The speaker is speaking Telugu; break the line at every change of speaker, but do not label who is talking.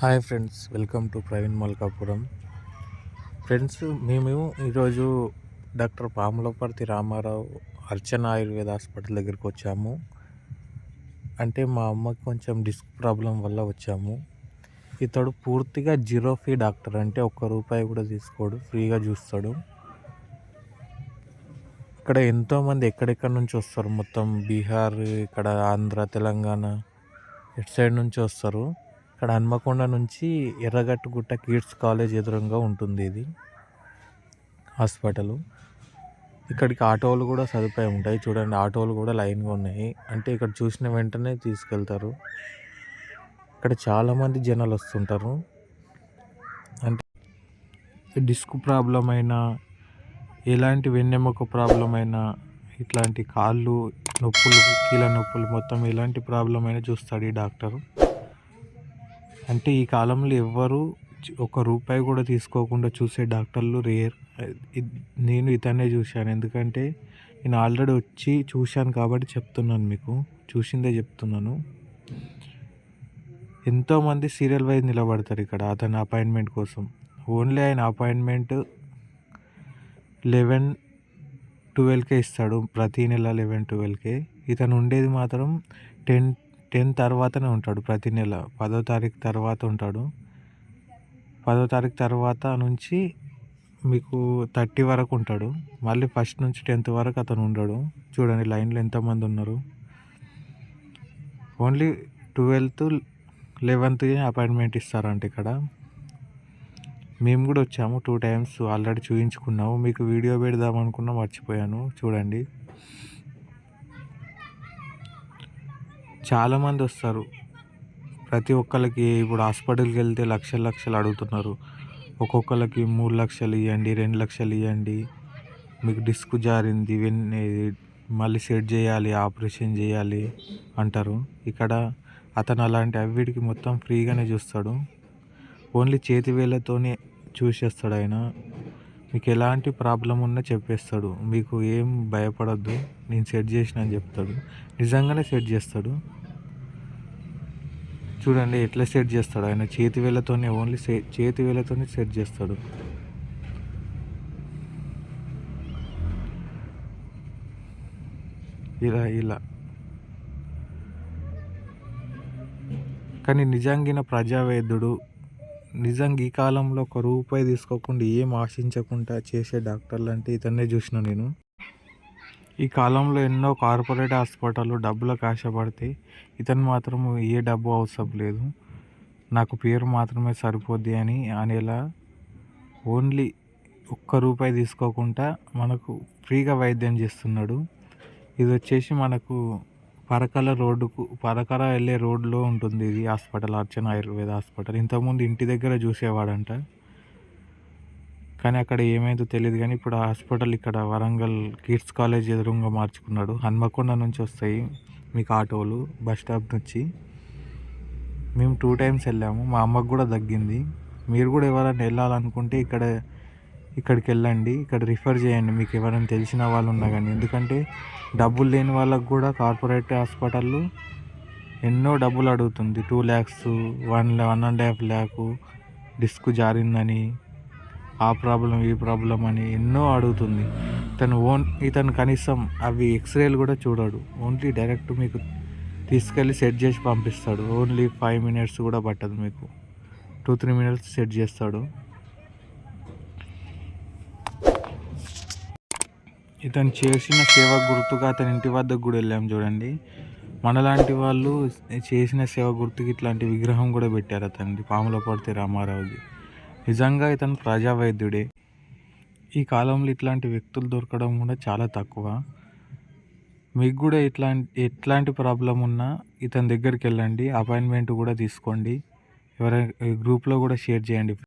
Hi friends welcome to Praveen Malkapuram. Friends మేము ఈరోజు డాక్టర్ పాములపర్తి రామారావు అర్చన ఆయుర్వేద హాస్పిటల్ దగ్గరికి వచ్చాము. అంటే మా అమ్మకి కొంచెం డిస్క్ ప్రాబ్లం వల్ల వచ్చాము. ఇతడు పూర్తిగా జీరో ఫీ డాక్టర్ అంటే ఒక్క రూపాయి కూడా తీసుకోడు ఫ్రీగా చూస్తాడు. ఇక్కడ ఎంతోమంది ఎక్కడెక్కడ నుంచి వస్తారు? మొత్తం బీహార్ ఇక్కడ ఆంధ్ర తెలంగాణ ఇటు సైడ్ నుంచి వస్తారు? ఇక్కడ హన్మకొండ నుంచి ఎర్రగట్టుగుట్ట కిడ్స్ కాలేజ్ ఎదురుగా ఉంటుంది ఇది హాస్పిటల్. ఇక్కడికి ఆటోలు కూడా సదుపాయం ఉంటాయి. చూడండి ఆటోలు కూడా లైన్గా ఉన్నాయి. అంటే ఇక్కడ చూసిన వెంటనే తీసుకెళ్తారు. ఇక్కడ చాలామంది జనాలు వస్తుంటారు. అంటే డిస్క్ ప్రాబ్లం అయినా ఎలాంటి వెన్నెముక ప్రాబ్లం అయినా ఇట్లాంటి కాళ్ళు నొప్పులు కీళ్ళ నొప్పులు మొత్తం ఎలాంటి ప్రాబ్లం అయినా చూస్తాడు ఈ డాక్టరు. అంటే ఈ కాలంలో ఎవ్వరూ ఒక రూపాయి కూడా తీసుకోకుండా చూసే డాక్టర్లు రేర్. నేను ఇతనే చూశాను. ఎందుకంటే నేను ఆల్రెడీ వచ్చి చూశాను కాబట్టి చెప్తున్నాను మీకు. చూసిందే చెప్తున్నాను. ఎంతోమంది సీరియల్ వైజ్ నిలబడతారు ఇక్కడ అతని అపాయింట్మెంట్ కోసం. ఓన్లీ ఆయన అపాయింట్మెంట్ లెవెన్ ట్వెల్వ్కే ఇస్తాడు. ప్రతి నెల లెవెన్ ట్వెల్వ్కే. ఇతను ఉండేది మాత్రం టెన్ టెన్ తర్వాతనే ఉంటాడు ప్రతి నెల. పదో తారీఖు తర్వాత ఉంటాడు. పదో తారీఖు తర్వాత నుంచి మీకు థర్టీ వరకు ఉంటాడు. మళ్ళీ ఫస్ట్ నుంచి టెన్త్ వరకు అతను ఉండడు. చూడండి లైన్లో ఎంతమంది ఉన్నారు. ఓన్లీ ట్వెల్త్ లెవెన్త్ అపాయింట్మెంట్ ఇస్తారంట ఇక్కడ. మేము కూడా వచ్చాము టూ టైమ్స్. ఆల్రెడీ చూపించుకున్నాము మీకు వీడియో పెడదాం అనుకున్నా మర్చిపోయాను. చూడండి. చాలామంది వస్తారు. ప్రతి ఒక్కరికి ఇప్పుడు హాస్పిటల్కి వెళ్తే లక్షలు లక్షలు అడుగుతున్నారు. ఒక్కొక్కరికి మూడు లక్షలు ఇవ్వండి రెండు లక్షలు ఇవ్వండి. మీకు డిస్క్ జారింది మళ్ళీ సెట్ చేయాలి ఆపరేషన్ చేయాలి అంటారు. ఇక్కడ అతను అలాంటి అవిటికి మొత్తం ఫ్రీగానే చూస్తాడు. ఓన్లీ చేతి వేళ్ళతోనే చూసేస్తాడు ఆయన. మీకు ఎలాంటి ప్రాబ్లం ఉన్నా చెప్పేస్తాడు. మీకు ఏం భయపడద్దు. నేను సెట్ చేసిన అని చెప్తాడు. నిజంగానే సెట్ చేస్తాడు. చూడండి ఎట్లా సెట్ చేస్తాడు. ఆయన చేతి వేళ్ళతోనే ఓన్లీ చేతి వేళ్ళతోనే సెట్ చేస్తాడు. ఇలా ఇలా. కానీ నిజంగిన ప్రజావేద్యుడు నిజంగా ఈ కాలంలో ఒక రూపాయి తీసుకోకుండా ఏం ఆశించకుండా చేసే డాక్టర్లు అంటే ఇతన్నే చూసిన నేను. ఈ కాలంలో ఎన్నో కార్పొరేట్ హాస్పిటల్ డబ్బులకు ఆశపడితే ఇతను మాత్రం ఏ డబ్బు అవసరం లేదు. నాకు పేరు మాత్రమే సరిపోద్ది అని అనేలా ఓన్లీ ఒక్క రూపాయి తీసుకోకుండా మనకు ఫ్రీగా వైద్యం చేస్తున్నాడు. ఇది వచ్చేసి మనకు పరకల రోడ్డుకు పరకల వెళ్ళే రోడ్లో ఉంటుంది ఇది హాస్పిటల్ అర్చన ఆయుర్వేద హాస్పిటల్. ఇంతకుముందు ఇంటి దగ్గర చూసేవాడంట. కానీ అక్కడ ఏమైందో తెలియదు కానీ ఇప్పుడు హాస్పిటల్ ఇక్కడ వరంగల్ కిడ్స్ కాలేజ్ ఎదురుగా మార్చుకున్నాడు. హన్మకొండ నుంచి వస్తాయి మీకు ఆటోలు బస్ స్టాప్ నుంచి. మేము టూ టైమ్స్ వెళ్ళాము. మా అమ్మకు కూడా తగ్గింది. మీరు కూడా ఎవరైనా వెళ్ళాలనుకుంటే ఇక్కడ ఇక్కడికి వెళ్ళండి ఇక్కడ రిఫర్ చేయండి మీకు ఎవరైనా తెలిసిన వాళ్ళు ఉన్నా కానీ ఎందుకంటే డబ్బులు లేని వాళ్ళకు కూడా కార్పొరేట్ హాస్పిటల్లో ఎన్నో డబ్బులు అడుగుతుంది. Two lakhs one one and half lakh disk జారిందని ఆ ప్రాబ్లం ఈ ప్రాబ్లం అని ఎన్నో అడుగుతుంది. తను ఓన్ ఇతను కనీసం అవి ఎక్స్రేలు కూడా చూడడు. ఓన్లీ డైరెక్ట్ మీకు తీసుకెళ్ళి సెట్ చేసి పంపిస్తాడు. ఓన్లీ ఫైవ్ మినిట్స్ కూడా పట్టదు మీకు. టూ త్రీ మినిట్స్ సెట్ చేస్తాడు. ఇతను చేసిన సేవ గుర్తుగా అతని ఇంటి వద్దకు కూడా వెళ్ళాం చూడండి. మనలాంటి వాళ్ళు చేసిన సేవ గుర్తుకి ఇట్లాంటి విగ్రహం కూడా పెట్టారు అతనికి పాముల పడితే రామారావుది. నిజంగా ఇతను ప్రజా వైద్యుడే ఈ కాలంలో ఇట్లాంటి వ్యక్తులు దొరకడం కూడా చాలా తక్కువ. మీకు కూడా ఇట్లాంటి ఎట్లాంటి ప్రాబ్లం ఉన్నా ఇతని దగ్గరికి వెళ్ళండి అపాయింట్మెంట్ కూడా తీసుకోండి. ఎవరైనా గ్రూప్లో కూడా షేర్ చేయండి.